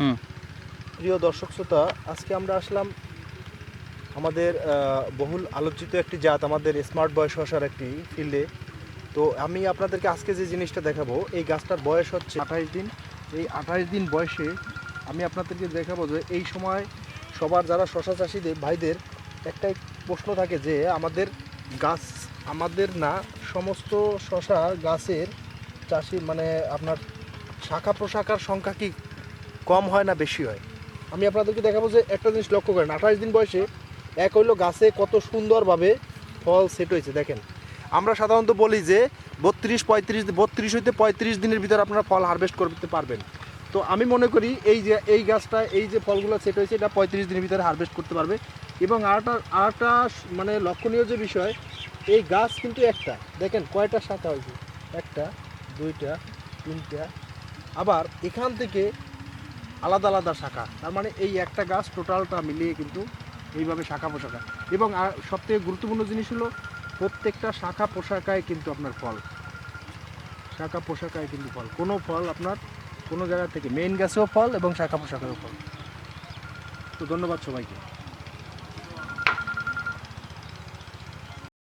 প্রিয় দর্শক শ্রোতা, আজকে আমরা আসলাম আমাদের বহুল আলোচিত একটি জাত, আমাদের স্মার্ট বয়স শশার একটি ফিল্ডে তো আমি আপনাদেরকে আজকে যে জিনিসটা দেখাবো, এই গাছটার বয়স হচ্ছে আঠাশ দিন। এই আঠাশ দিন বয়সে আমি আপনাদেরকে দেখাবো যে এই সময় সবার যারা শশা চাষিদের ভাইদের একটাই প্রশ্ন থাকে যে, আমাদের গাছ, আমাদের না, সমস্ত শশা গাছের চাষি মানে আপনার শাখা প্রশাখার সংখ্যা কি? কম হয় না বেশি হয়? আমি আপনাদেরকে দেখাবো যে একটা জিনিস লক্ষ্য করেন, আঠাশ দিন বয়সে এক হইল গাছে কত সুন্দরভাবে ফল সেট হয়েছে, দেখেন। আমরা সাধারণত বলি যে বত্রিশ, পঁয়ত্রিশ, বত্রিশ হইতে পঁয়ত্রিশ দিনের ভিতরে আপনারা ফল হারভেস্ট করতে পারবেন। তো আমি মনে করি এই যে, এই গাছটা, এই যে ফলগুলো সেট হয়েছে, এটা পঁয়ত্রিশ দিনের ভিতরে হারভেস্ট করতে পারবে। এবং আরেকটা আরেকটা মানে লক্ষণীয় যে বিষয়, এই গাছ কিন্তু একটা, দেখেন কয়টা শাখা হয়েছে? একটা, দুইটা, তিনটা। আবার এখান থেকে আলাদা আলাদা শাখা। তার মানে এই একটা গাছ টোটালটা মিলিয়ে কিন্তু এইভাবে শাখা পোশাখা এবং আর সবথেকে গুরুত্বপূর্ণ জিনিস হলো, প্রত্যেকটা শাখা পোশাকায় কিন্তু আপনার ফল। শাখা পোশাকায় কিন্তু ফল। কোনো ফল আপনার কোনো জায়গা থেকে মেইন গাছেও ফল এবং শাখা পোশাকেও ফল। তো ধন্যবাদ সবাইকে।